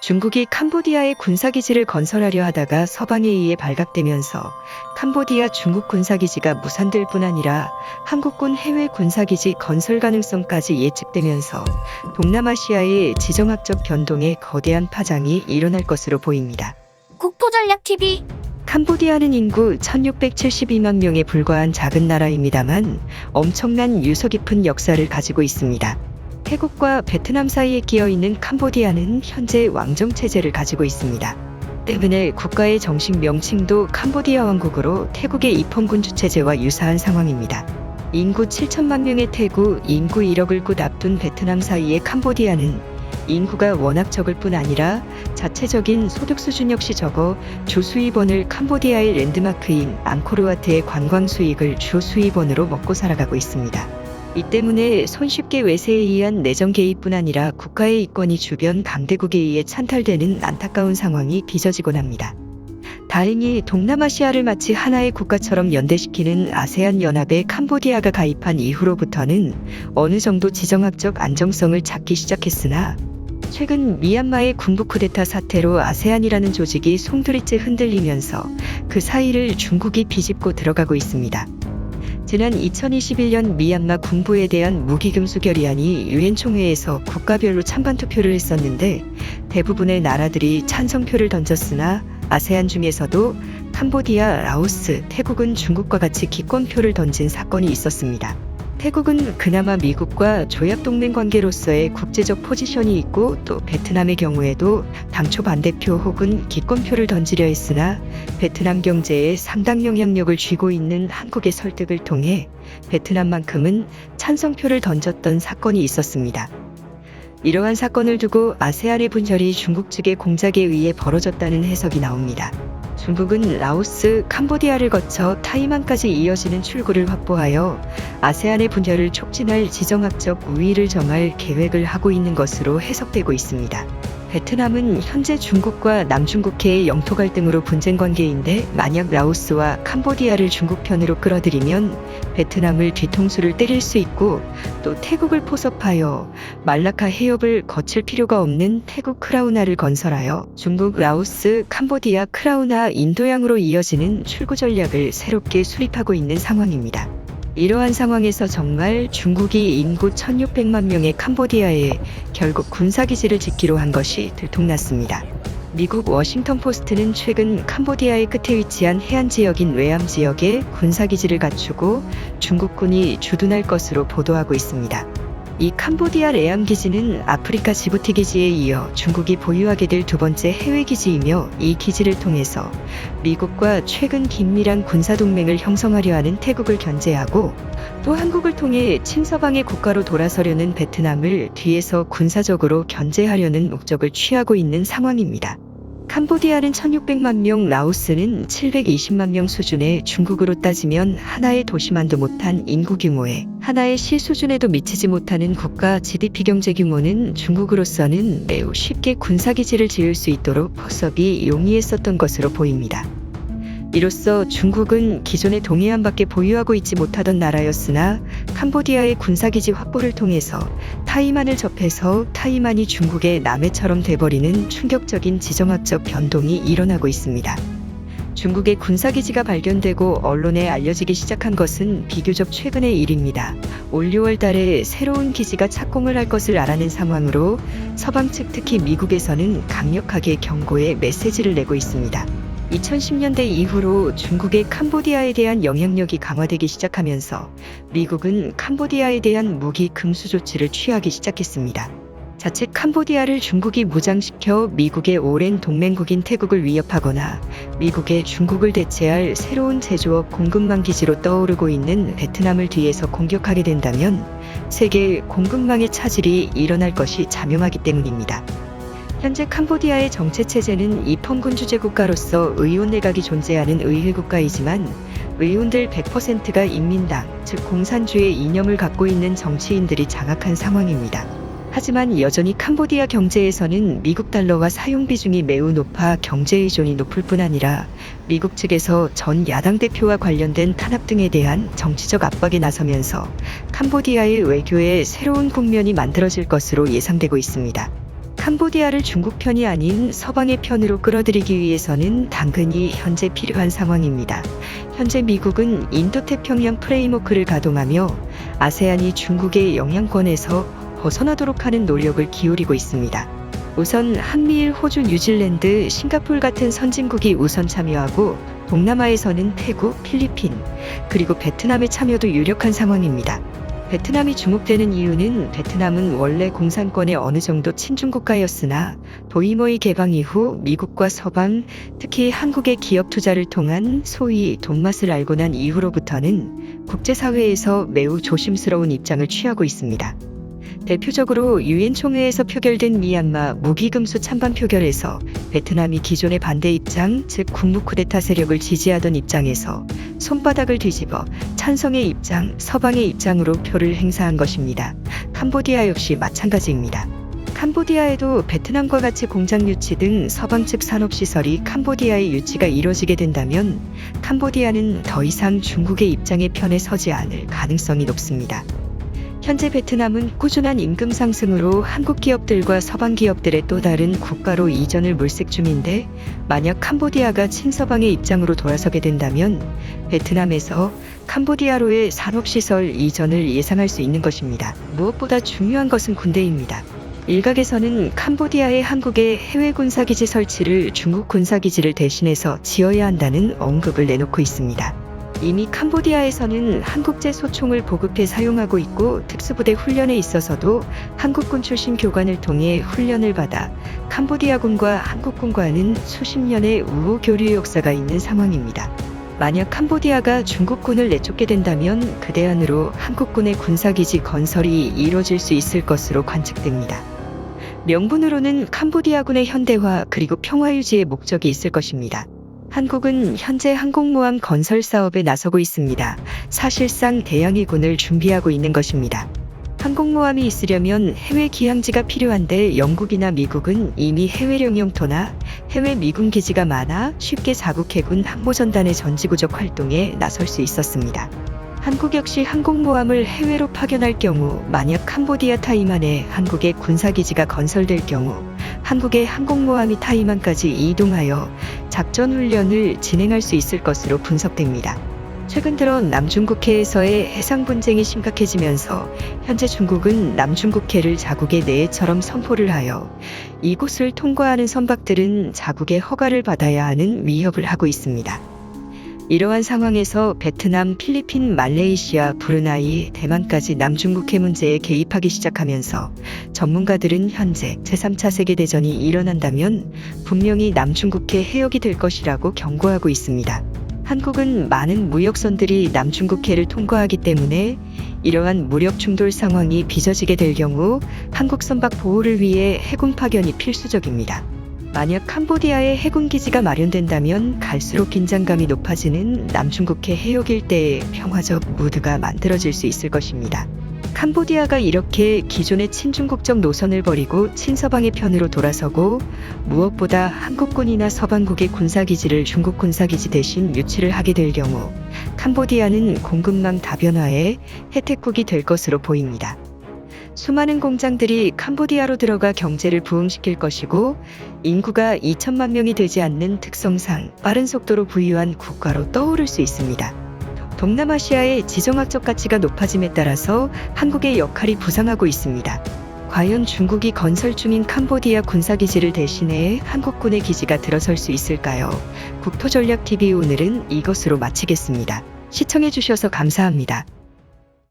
중국이 캄보디아에 군사기지를 건설하려 하다가 서방에 의해 발각되면서 캄보디아 중국 군사기지가 무산될 뿐 아니라 한국군 해외 군사기지 건설 가능성까지 예측되면서 동남아시아의 지정학적 변동에 거대한 파장이 일어날 것으로 보입니다. 국토전략TV 캄보디아는 인구 1672만 명에 불과한 작은 나라입니다만 엄청난 유서 깊은 역사를 가지고 있습니다. 태국과 베트남 사이에 끼어 있는 캄보디아는 현재 왕정 체제를 가지고 있습니다. 때문에 국가의 정식 명칭도 캄보디아 왕국으로 태국의 입헌군주 체제와 유사한 상황입니다. 인구 7천만 명의 태국, 인구 1억을 곧 앞둔 베트남 사이의 캄보디아는 인구가 워낙 적을 뿐 아니라 자체적인 소득 수준 역시 적어 주 수입원을 캄보디아의 랜드마크인 앙코르와트의 관광 수익을 주 수입원으로 먹고 살아가고 있습니다. 이 때문에 손쉽게 외세에 의한 내정 개입뿐 아니라 국가의 이권이 주변 강대국에 의해 찬탈되는 안타까운 상황이 빚어지곤 합니다. 다행히 동남아시아를 마치 하나의 국가처럼 연대시키는 아세안 연합에 캄보디아가 가입한 이후로부터는 어느 정도 지정학적 안정성을 찾기 시작했으나 최근 미얀마의 군부 쿠데타 사태로 아세안이라는 조직이 송두리째 흔들리면서 그 사이를 중국이 비집고 들어가고 있습니다. 지난 2021년 미얀마 군부에 대한 무기금수 결의안이 유엔 총회에서 국가별로 찬반 투표를 했었는데 대부분의 나라들이 찬성표를 던졌으나 아세안 중에서도 캄보디아, 라오스, 태국은 중국과 같이 기권표를 던진 사건이 있었습니다. 태국은 그나마 미국과 조약 동맹 관계로서의 국제적 포지션이 있고 또 베트남의 경우에도 당초 반대표 혹은 기권표를 던지려 했으나 베트남 경제에 상당 영향력을 쥐고 있는 한국의 설득을 통해 베트남만큼은 찬성표를 던졌던 사건이 있었습니다. 이러한 사건을 두고 아세안의 분열이 중국 측의 공작에 의해 벌어졌다는 해석이 나옵니다. 중국은 라오스, 캄보디아를 거쳐 타이만까지 이어지는 출구를 확보하여 아세안의 분열을 촉진할 지정학적 우위를 정할 계획을 하고 있는 것으로 해석되고 있습니다. 베트남은 현재 중국과 남중국해의 영토 갈등으로 분쟁 관계인데 만약 라오스와 캄보디아를 중국 편으로 끌어들이면 베트남을 뒤통수를 때릴 수 있고 또 태국을 포섭하여 말라카 해협을 거칠 필요가 없는 태국 크라우나를 건설하여 중국, 라오스, 캄보디아, 크라우나, 인도양으로 이어지는 출구 전략을 새롭게 수립하고 있는 상황입니다. 이러한 상황에서 정말 중국이 인구 1600만 명의 캄보디아에 결국 군사기지를 짓기로 한 것이 들통났습니다. 미국 워싱턴 포스트는 최근 캄보디아의 끝에 위치한 해안 지역인 외암 지역에 군사기지를 갖추고 중국군이 주둔할 것으로 보도하고 있습니다. 이 캄보디아 레암 기지는 아프리카 지부티 기지에 이어 중국이 보유하게 될 두 번째 해외 기지이며 이 기지를 통해서 미국과 최근 긴밀한 군사 동맹을 형성하려 하는 태국을 견제하고 또 한국을 통해 친서방의 국가로 돌아서려는 베트남을 뒤에서 군사적으로 견제하려는 목적을 취하고 있는 상황입니다. 캄보디아는 1600만 명, 라오스는 720만 명 수준의 중국으로 따지면 하나의 도시만도 못한 인구 규모에 하나의 시 수준에도 미치지 못하는 국가 GDP 경제 규모는 중국으로서는 매우 쉽게 군사기지를 지을 수 있도록 포섭이 용이했었던 것으로 보입니다. 이로써 중국은 기존의 동해안밖에 보유하고 있지 못하던 나라였으나 캄보디아의 군사기지 확보를 통해서 타이만을 접해서 타이만이 중국의 남해처럼 돼버리는 충격적인 지정학적 변동이 일어나고 있습니다. 중국의 군사기지가 발견되고 언론에 알려지기 시작한 것은 비교적 최근의 일입니다. 올 6월 달에 새로운 기지가 착공을 할 것을 알아낸 상황으로 서방 측 특히 미국에서는 강력하게 경고의 메시지를 내고 있습니다. 2010년대 이후로 중국의 캄보디아에 대한 영향력이 강화되기 시작하면서 미국은 캄보디아에 대한 무기 금수 조치를 취하기 시작했습니다. 자칫 캄보디아를 중국이 무장시켜 미국의 오랜 동맹국인 태국을 위협하거나 미국의 중국을 대체할 새로운 제조업 공급망 기지로 떠오르고 있는 베트남을 뒤에서 공격하게 된다면 세계 공급망의 차질이 일어날 것이 자명하기 때문입니다. 현재 캄보디아의 정체 체제는 입헌군 주재 국가로서 의원 내각이 존재하는 의회 국가이지만 의원들 100%가 인민당, 즉 공산주의 이념을 갖고 있는 정치인들이 장악한 상황입니다. 하지만 여전히 캄보디아 경제에서는 미국 달러와 사용 비중이 매우 높아 경제 의존이 높을 뿐 아니라 미국 측에서 전 야당 대표와 관련된 탄압 등에 대한 정치적 압박에 나서면서 캄보디아의 외교에 새로운 국면이 만들어질 것으로 예상되고 있습니다. 캄보디아를 중국 편이 아닌 서방의 편으로 끌어들이기 위해서는 당근이 현재 필요한 상황입니다. 현재 미국은 인도태평양 프레임워크를 가동하며 아세안이 중국의 영향권에서 벗어나도록 하는 노력을 기울이고 있습니다. 우선 한미일, 호주, 뉴질랜드, 싱가폴 같은 선진국이 우선 참여하고 동남아에서는 태국, 필리핀, 그리고 베트남의 참여도 유력한 상황입니다. 베트남이 주목되는 이유는 베트남은 원래 공산권의 어느 정도 친중 국가였으나 도이모의 개방 이후 미국과 서방, 특히 한국의 기업 투자를 통한 소위 돈맛을 알고 난 이후로부터는 국제사회에서 매우 조심스러운 입장을 취하고 있습니다. 대표적으로 유엔 총회에서 표결된 미얀마 무기금수 찬반 표결에서 베트남이 기존의 반대 입장, 즉 국무 쿠데타 세력을 지지하던 입장에서 손바닥을 뒤집어 찬성의 입장, 서방의 입장으로 표를 행사한 것입니다. 캄보디아 역시 마찬가지입니다. 캄보디아에도 베트남과 같이 공장 유치 등 서방 측 산업 시설이 캄보디아의 유치가 이뤄지게 된다면 캄보디아는 더 이상 중국의 입장에 편에 서지 않을 가능성이 높습니다. 현재 베트남은 꾸준한 임금 상승으로 한국 기업들과 서방 기업들의 또 다른 국가로 이전을 물색 중인데 만약 캄보디아가 친서방의 입장으로 돌아서게 된다면 베트남에서 캄보디아로의 산업시설 이전을 예상할 수 있는 것입니다. 무엇보다 중요한 것은 군대입니다. 일각에서는 캄보디아의 한국의 해외 군사기지 설치를 중국 군사기지를 대신해서 지어야 한다는 언급을 내놓고 있습니다. 이미 캄보디아에서는 한국제 소총을 보급해 사용하고 있고 특수부대 훈련에 있어서도 한국군 출신 교관을 통해 훈련을 받아 캄보디아군과 한국군과는 수십 년의 우호 교류 역사가 있는 상황입니다. 만약 캄보디아가 중국군을 내쫓게 된다면 그 대안으로 한국군의 군사기지 건설이 이뤄질 수 있을 것으로 관측됩니다. 명분으로는 캄보디아군의 현대화 그리고 평화 유지의 목적이 있을 것입니다. 한국은 현재 항공모함 건설 사업에 나서고 있습니다. 사실상 대양의 군을 준비하고 있는 것입니다. 항공모함이 있으려면 해외 기항지가 필요한데 영국이나 미국은 이미 해외령 영토나 해외 미군 기지가 많아 쉽게 자국 해군 항모전단의 전지구적 활동에 나설 수 있었습니다. 한국 역시 항공모함을 해외로 파견할 경우 만약 캄보디아 타이만에 한국의 군사기지가 건설될 경우 한국의 항공모함이 타이만까지 이동하여 작전 훈련을 진행할 수 있을 것으로 분석됩니다. 최근 들어 남중국해에서의 해상 분쟁이 심각해지면서 현재 중국은 남중국해를 자국의 내처럼 선포를 하여 이곳을 통과하는 선박들은 자국의 허가를 받아야 하는 위협을 하고 있습니다. 이러한 상황에서 베트남, 필리핀, 말레이시아, 브루나이, 대만까지 남중국해 문제에 개입하기 시작하면서 전문가들은 현재 제3차 세계대전이 일어난다면 분명히 남중국해 해역이 될 것이라고 경고하고 있습니다. 한국은 많은 무역선들이 남중국해를 통과하기 때문에 이러한 무력 충돌 상황이 빚어지게 될 경우 한국 선박 보호를 위해 해군 파견이 필수적입니다. 만약 캄보디아에 해군 기지가 마련된다면 갈수록 긴장감이 높아지는 남중국해 해역 일대의 평화적 무드가 만들어질 수 있을 것입니다. 캄보디아가 이렇게 기존의 친중국적 노선을 버리고 친서방의 편으로 돌아서고 무엇보다 한국군이나 서방국의 군사기지를 중국 군사기지 대신 유치를 하게 될 경우 캄보디아는 공급망 다변화의 혜택국이 될 것으로 보입니다. 수많은 공장들이 캄보디아로 들어가 경제를 부흥시킬 것이고 인구가 2천만 명이 되지 않는 특성상 빠른 속도로 부유한 국가로 떠오를 수 있습니다. 동남아시아의 지정학적 가치가 높아짐에 따라서 한국의 역할이 부상하고 있습니다. 과연 중국이 건설 중인 캄보디아 군사기지를 대신해 한국군의 기지가 들어설 수 있을까요? 국토전략TV 오늘은 이것으로 마치겠습니다. 시청해주셔서 감사합니다.